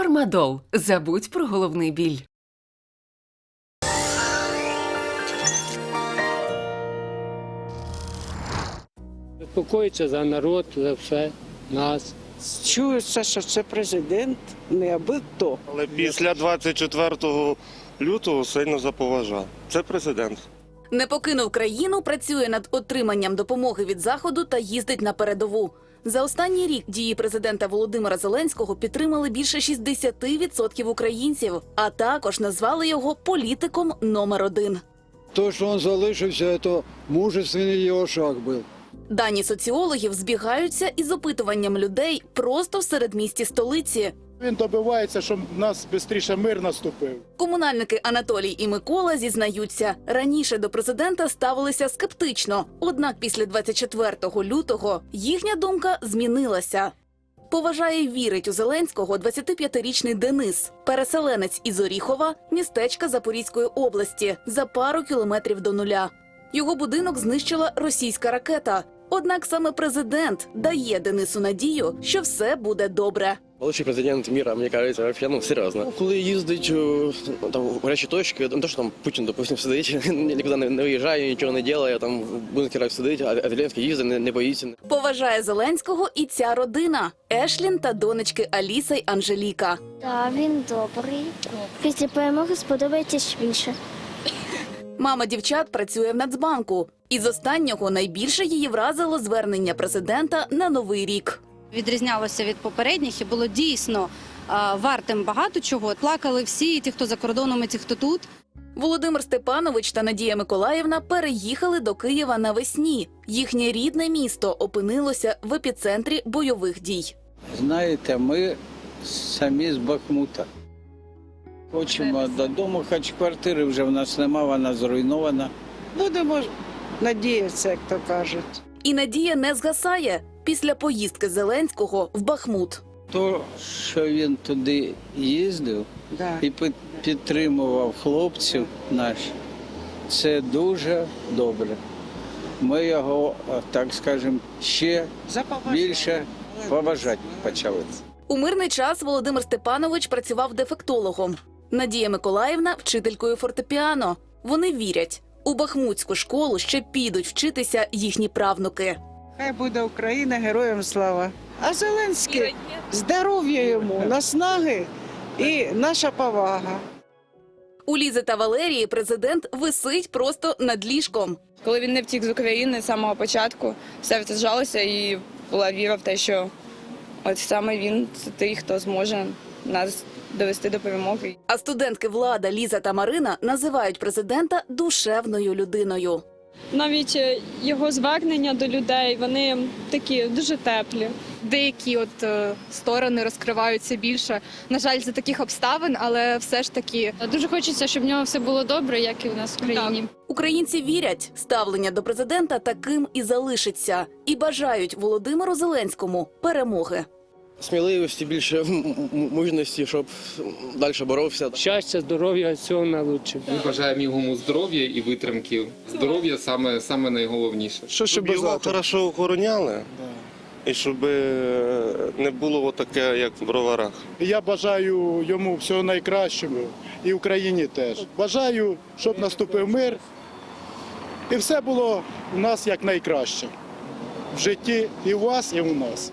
Фармадол. Забудь про головний біль. Безпокоїться за народ, за все, нас. Чується, що це президент, не аби то. Але після 24 лютого сильно заповажав. Це президент. Не покинув країну, працює над отриманням допомоги від заходу та їздить на передову. За останній рік дії президента Володимира Зеленського підтримали більше 60% українців, а також назвали його політиком номер один. То, что он залишився, это мужественный его шаг был. Дані соціологів збігаються із опитуванням людей просто в середмісті столиці. Він добивається, щоб в нас швидше мир наступив. Комунальники Анатолій і Микола зізнаються, раніше до президента ставилися скептично. Однак після 24 лютого їхня думка змінилася. Поважає вірить у Зеленського 25-річний Денис, переселенець із Оріхова, містечка Запорізької області, за пару кілометрів до нуля. Його будинок знищила російська ракета. Однак саме президент дає Денису надію, що все буде добре. Лучший президент мира, мне кажется, вообще, ну, серйозно. Коли їздить о, там, в гарячі точки, не то, що там Путін, допустим, сидить, нікуди не, не виїжджає, нічого не робить, там в бункерах сидить, а Зеленський їздить, не, не боїться. Поважає Зеленського і ця родина Ешлін та донечки Аліса й Анжеліка. Так, він добрий. Після перемоги сподобається ще більше. Мама дівчат працює в Нацбанку. Із останнього найбільше її вразило звернення президента на новий рік. Відрізнялося від попередніх і було дійсно вартим багато чого. Плакали всі, і ті, хто за кордоном, і ті, хто тут. Володимир Степанович та Надія Миколаївна переїхали до Києва навесні. Їхнє рідне місто опинилося в епіцентрі бойових дій. Знаєте, ми самі з Бахмута. Хочемо додому, хоч квартири вже в нас нема, вона зруйнована. Будемо надіятися, як то кажуть. І надія не згасає після поїздки Зеленського в Бахмут. То, що він туди їздив Да. і підтримував хлопців наших, це дуже добре. Ми його, так скажемо, ще більше поважати почали. У мирний час Володимир Степанович працював дефектологом. Надія Миколаївна вчителькою фортепіано. Вони вірять, у бахмутську школу ще підуть вчитися їхні правнуки. Хай буде Україна, героям слава. А Зеленський здоров'я йому, наснаги і наша повага. У Лізи та Валерії президент висить просто над ліжком. Коли він не втік з України з самого початку, серце зжалося і була віра в те, що от саме він це той, хто зможе нас довести до перемоги. А студентки Влада, Ліза та Марина називають президента душевною людиною. Навіть е, його звернення до людей вони такі дуже теплі. Деякі от е, сторони розкриваються більше. На жаль, за таких обставин, але все ж таки Дуже хочеться, щоб в нього все було добре, як і у нас в країні. Українці вірять, ставлення до президента таким і залишиться, і бажають Володимиру Зеленському перемоги. Сміливості, більше мужності, щоб далі боровся. Щастя, здоров'я, всього найкращого. Ми бажаємо йому здоров'я і витримки. Здоров'я саме, саме найголовніше. Що щоб його хорошо охороняли, і щоб е, не було отаке, як в броварах. Я бажаю йому всього найкращого і Україні теж. Бажаю, щоб наступив мир і все було у нас як найкраще в житті і у вас, і у нас.